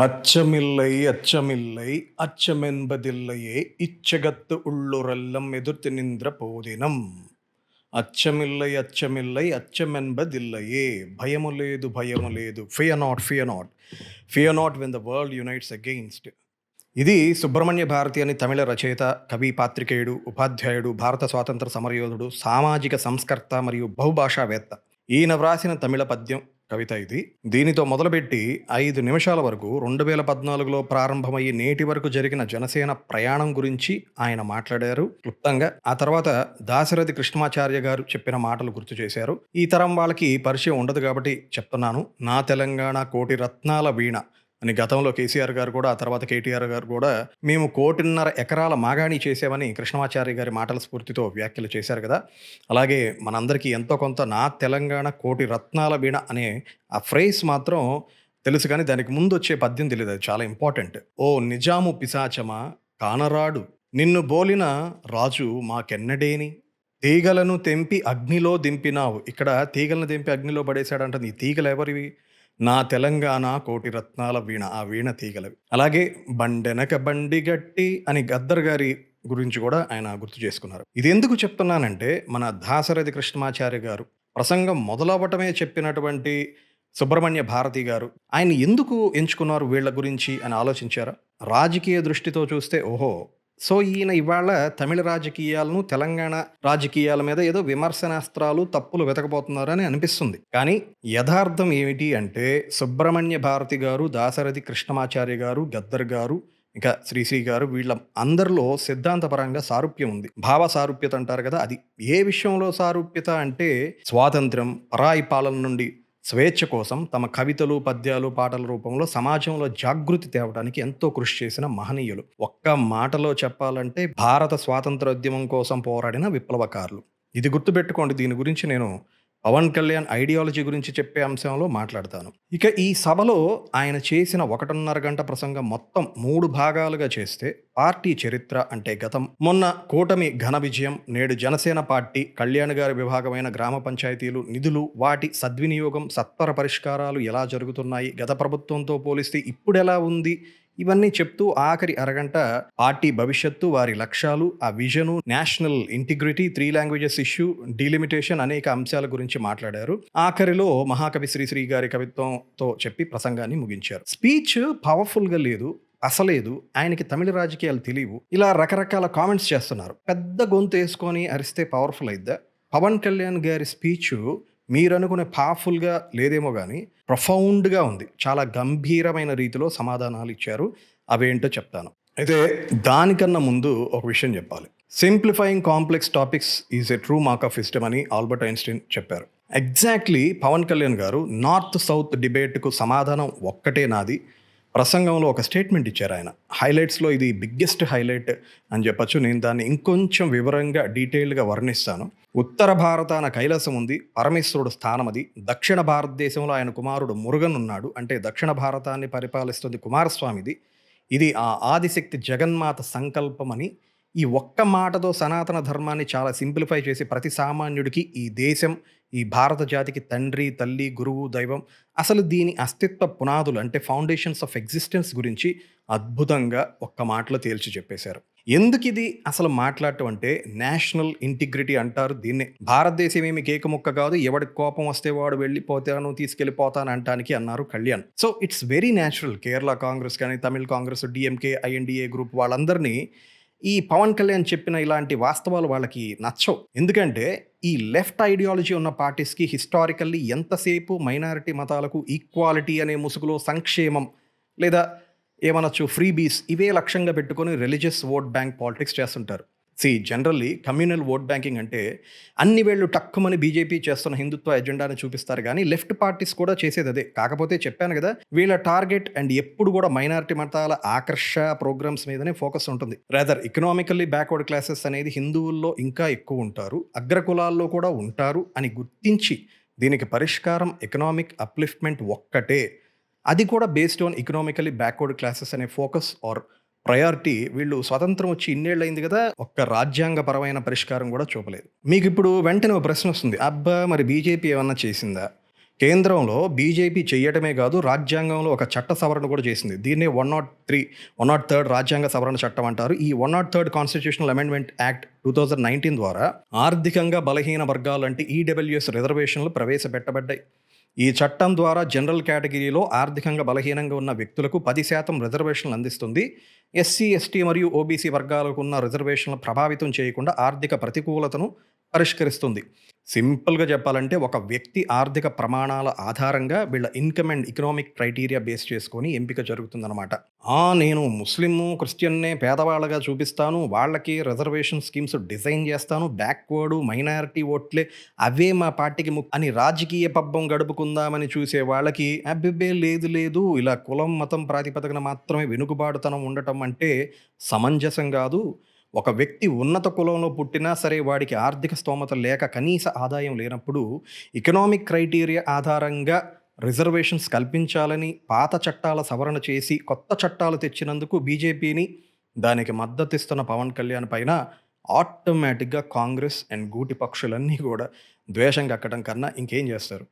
அச்சமில்லை அச்சமில்லை அச்சமென்பதில்லையே இச்சகத்து உள்ளுரெல்லம் எதிர்த்து நின்ற போதினம் అచ్చమిల్లై అచ్చమిల్లై అచ్చమెన్బదిల్లయే భయము లేదు భయము లేదు fear not fear not fear not when the world unites against ఇది సుబ్రహ్మణ్య భారతి అని తమిళ రచయిత కవి పాత్రికేయుడు ఉపాధ్యాయుడు భారత స్వాతంత్ర సమరయోధుడు సామాజిక సంస్కర్త మరియు బహుభాషావేత్త ఈయన వ్రాసిన తమిళ పద్యం కవిత ఇది. దీనితో మొదలుపెట్టి ఐదు నిమిషాల వరకు రెండు వేల పద్నాలుగులో ప్రారంభమయ్యి నేటి వరకు జరిగిన జనసేన ప్రయాణం గురించి ఆయన మాట్లాడారు క్లుప్తంగా. ఆ తర్వాత దాశరథి కృష్ణమాచార్య గారు చెప్పిన మాటలు గుర్తు చేశారు. ఈ తరం వాళ్ళకి పరిచయం ఉండదు కాబట్టి చెప్తున్నాను. నా తెలంగాణ కోటి రత్నాల వీణ. అని గతంలో కేసీఆర్ గారు కూడా ఆ తర్వాత కేటీఆర్ గారు కూడా మేము కోటిన్నర ఎకరాల మాగాణి చేసామని కృష్ణమాచార్య గారి మాటల స్ఫూర్తితో వ్యాఖ్యలు చేశారు కదా. అలాగే మనందరికీ ఎంతో కొంత నా తెలంగాణ కోటి రత్నాల వీణ అనే ఆ ఫ్రేస్ మాత్రం తెలుసు కానీ దానికి ముందు వచ్చే పద్యం తెలియదు అది చాలా ఇంపార్టెంట్. ఓ నిజాము పిశాచమా కానరాడు నిన్ను బోలిన రాజు మాకెన్నడేని? తీగలను తెంపి అగ్నిలో దింపినావు. ఇక్కడ తీగలను తెంపి అగ్నిలో పడేశాడంటే ఈ తీగలు ఎవరివి? నా తెలంగాణ కోటి రత్నాల వీణ ఆ వీణ తీగలవి. అలాగే బండెనక బండి గట్టి అని గద్దర్ గారి గురించి కూడా ఆయన గుర్తు చేసుకున్నారు. ఇది ఎందుకు చెప్తున్నానంటే మన దాసరథి కృష్ణమాచార్య గారు ప్రసంగం మొదలవ్వటమే చెప్పినటువంటి సుబ్రహ్మణ్య భారతి గారు ఆయన ఎందుకు ఎంచుకున్నారు వీళ్ళ గురించి అని ఆలోచించారా? రాజకీయ దృష్టితో చూస్తే ఓహో సో ఈయన ఇవాళ తమిళ రాజకీయాలను తెలంగాణ రాజకీయాల మీద ఏదో విమర్శనాస్త్రాలు తప్పులు వెతకబోతున్నారని అనిపిస్తుంది. కానీ యథార్థం ఏమిటి అంటే సుబ్రహ్మణ్య భారతి గారు దాసరథి కృష్ణమాచార్య గారు గద్దర్ గారు ఇంకా శ్రీశ్రీ గారు వీళ్ళ అందరిలో సిద్ధాంతపరంగా సారూప్యం ఉంది. భావ సారూప్యత అంటారు కదా అది ఏ విషయంలో సారూప్యత అంటే స్వాతంత్రం పరాయి పాలన నుండి స్వేచ్ఛ కోసం తమ కవితలు పద్యాలు పాటల రూపంలో సమాజంలో జాగృతి తేవడానికి ఎంతో కృషి చేసిన మహనీయులు. ఒక్క మాటలో చెప్పాలంటే భారత స్వాతంత్రోద్యమం కోసం పోరాడిన విప్లవకారులు. ఇది గుర్తుపెట్టుకోండి దీని గురించి నేను పవన్ కళ్యాణ్ ఐడియాలజీ గురించి చెప్పే అంశంలో మాట్లాడతాను. ఇక ఈ సభలో ఆయన చేసిన ఒకటిన్నర గంట ప్రసంగం మొత్తం మూడు భాగాలుగా చేస్తే పార్టీ చరిత్ర అంటే గతం. మొన్న కూటమి ఘన విజయం నేడు జనసేన పార్టీ కళ్యాణ్ గారి విభాగమైన గ్రామ పంచాయతీలు నిధులు వాటి సద్వినియోగం సత్వర పరిష్కారాలు ఎలా జరుగుతున్నాయి గత ప్రభుత్వంతో పోలిస్తే ఇప్పుడు ఎలా ఉంది ఇవన్నీ చెప్తూ ఆఖరి అరగంట పార్టీ భవిష్యత్తు వారి లక్ష్యాలు ఆ vision national integrity three languages issue delimitation అనేక అంశాల గురించి మాట్లాడారు. ఆఖరిలో మహాకవి శ్రీశ్రీ గారి కవిత్వంతో చెప్పి ప్రసంగాన్ని ముగించారు. స్పీచ్ పవర్ఫుల్గా లేదు అసలేదు ఆయనకి తమిళ రాజకీయాలు తెలియవు. ఇలా రకరకాల కామెంట్స్ చేస్తున్నారు. పెద్ద గొంతు వేసుకొని అరిస్తే పవర్ఫుల్ అయిద్దా? పవన్ కళ్యాణ్ గారి స్పీచ్ మీరు అనుకునే పవర్ఫుల్గా లేదేమో కానీ ప్రొఫౌండ్గా ఉంది. చాలా గంభీరమైన రీతిలో సమాధానాలు ఇచ్చారు. అవేంటో చెప్తాను. అయితే దానికన్నా ముందు ఒక విషయం చెప్పాలి. Simplifying complex topics is a true mark of wisdom అని ఆల్బర్ట్ ఐన్స్టీన్ చెప్పారు. Exactly Pawan Kalyan garu north south డిబేట్కు సమాధానం ఒక్కటే నాది. ప్రసంగంలో ఒక స్టేట్మెంట్ ఇచ్చారు ఆయన. హైలైట్స్లో ఇది బిగ్గెస్ట్ హైలైట్ అని చెప్పచ్చు. నేను దాన్ని ఇంకొంచెం వివరంగా డీటెయిల్గా వర్ణిస్తాను. ఉత్తర భారతాన కైలాసం ఉంది. పరమేశ్వరుడు స్థానం అది. దక్షిణ భారతదేశంలో ఆయన కుమారుడు మురుగన్ ఉన్నాడు. అంటే దక్షిణ భారతాన్ని పరిపాలిస్తుంది కుమారస్వామిది. ఇది ఆ ఆదిశక్తి జగన్మాత సంకల్పమని ఈ ఒక్క మాటతో సనాతన ధర్మాన్ని చాలా సింప్లిఫై చేసి ప్రతి సామాన్యుడికి ఈ దేశం ఈ భారత జాతికి తండ్రి తల్లి గురువు దైవం అసలు దీని అస్తిత్వ పునాదులు అంటే ఫౌండేషన్స్ ఆఫ్ ఎగ్జిస్టెన్స్ గురించి అద్భుతంగా ఒక్క మాటలో తేల్చి చెప్పేశారు. ఎందుకు ఇది అసలు మాట్లాడటం అంటే నేషనల్ ఇంటిగ్రిటీ అంటారు దీన్నే. భారతదేశం ఏమి కేక ముక్క కాదు ఎవడికి కోపం వస్తే వాడు వెళ్ళిపోతాను తీసుకెళ్ళిపోతాను అంటానికి అన్నారు Kalyan. So it's very natural Kerala Congress కానీ Tamil Congress DMK INDIA group వాళ్ళందరినీ ఈ పవన్ కళ్యాణ్ చెప్పిన ఇలాంటి వాస్తవాలు వాళ్ళకి నచ్చవు. ఎందుకంటే ఈ లెఫ్ట్ ఐడియాలజీ ఉన్న పార్టీస్కి హిస్టారికల్లీ ఎంతసేపు మైనారిటీ మతాలకు ఈక్వాలిటీ అనే ముసుగులో సంక్షేమం లేదా ఏమనొచ్చు ఫ్రీబీస్ ఇవే లక్ష్యంగా పెట్టుకొని రిలీజియస్ ఓట్ బ్యాంక్ పాలిటిక్స్ చేస్తుంటారు. C generally communal vote banking అంటే అన్ని వేళ్ళు టక్కుమని బీజేపీ చేస్తున్న హిందుత్వ ఎజెండాని చూపిస్తారు కానీ లెఫ్ట్ పార్టీస్ కూడా చేసేది అదే. కాకపోతే చెప్పాను కదా వీళ్ళ టార్గెట్ అండ్ ఎప్పుడు కూడా మైనారిటీ మతాల ఆకర్ష ప్రోగ్రామ్స్ మీదనే ఫోకస్ ఉంటుంది. రాదర్ ఎకనామికల్లీ బ్యాక్వర్డ్ క్లాసెస్ అనేది హిందువుల్లో ఇంకా ఎక్కువ ఉంటారు అగ్రకులాల్లో కూడా ఉంటారు అని గుర్తించి దీనికి పరిష్కారం ఎకనామిక్ అప్లిఫ్ట్మెంట్ ఒక్కటే. అది కూడా based on economically backward classes అనే ఫోకస్ ఆర్ ప్రయారిటీ వీళ్ళు స్వతంత్రం వచ్చి ఇన్నేళ్ళు అయింది కదా ఒక్క రాజ్యాంగపరమైన పరిష్కారం కూడా చూపలేదు. మీకు ఇప్పుడు వెంటనే ఒక ప్రశ్న వస్తుంది. అబ్బా మరి బీజేపీ ఏమన్నా చేసిందా? కేంద్రంలో బీజేపీ చేయటమే కాదు రాజ్యాంగంలో ఒక చట్ట సవరణ కూడా చేసింది. దీన్నే one not three one not third రాజ్యాంగ సవరణ చట్టం అంటారు. ఈ one not third constitutional amendment act two thousand nineteen ద్వారా ఆర్థికంగా బలహీన వర్గాలు అంటే ఈడబ్ల్యూఎస్ రిజర్వేషన్లు ప్రవేశపెట్టబడ్డాయి. ఈ చట్టం ద్వారా జనరల్ కేటగిరీలో ఆర్థికంగా బలహీనంగా ఉన్న వ్యక్తులకు పది శాతం రిజర్వేషన్లు అందిస్తుంది. ఎస్సీ ఎస్టీ మరియు ఓబీసీ వర్గాలకు ఉన్న రిజర్వేషన్లు ప్రభావితం చేయకుండా ఆర్థిక ప్రతికూలతను పరిష్కరిస్తుంది. సింపుల్గా చెప్పాలంటే ఒక వ్యక్తి ఆర్థిక ప్రమాణాల ఆధారంగా వీళ్ళ income and economic criteria base చేసుకొని ఎంపిక జరుగుతుందన్నమాట. ఆ నేను ముస్లిము క్రిస్టియన్నే పేదవాళ్ళగా చూపిస్తాను వాళ్ళకి రిజర్వేషన్ స్కీమ్స్ డిజైన్ చేస్తాను బ్యాక్వర్డ్ మైనారిటీ ఓట్లే అవే మా పార్టీకి ముక్ అని రాజకీయ పబ్బం గడుపుకుందామని చూసే వాళ్ళకి అబ్బిబ్బే లేదు లేదు ఇలా కులం మతం ప్రాతిపదికన మాత్రమే వెనుకబాటుతనం ఉండటం అంటే సమంజసం కాదు. ఒక వ్యక్తి ఉన్నత కులంలో పుట్టినా సరే వాడికి ఆర్థిక స్తోమత లేక కనీస ఆదాయం లేనప్పుడు ఎకనామిక్ క్రైటీరియా ఆధారంగా రిజర్వేషన్స్ కల్పించాలని పాత చట్టాల సవరణ చేసి కొత్త చట్టాలు తెచ్చినందుకు బీజేపీని దానికి మద్దతిస్తున్న పవన్ కళ్యాణ్ పైన ఆటోమేటిక్గా కాంగ్రెస్ అండ్ గూటి పక్షులన్నీ కూడా ద్వేషం కక్కడం కన్నా ఇంకేం చేస్తారు?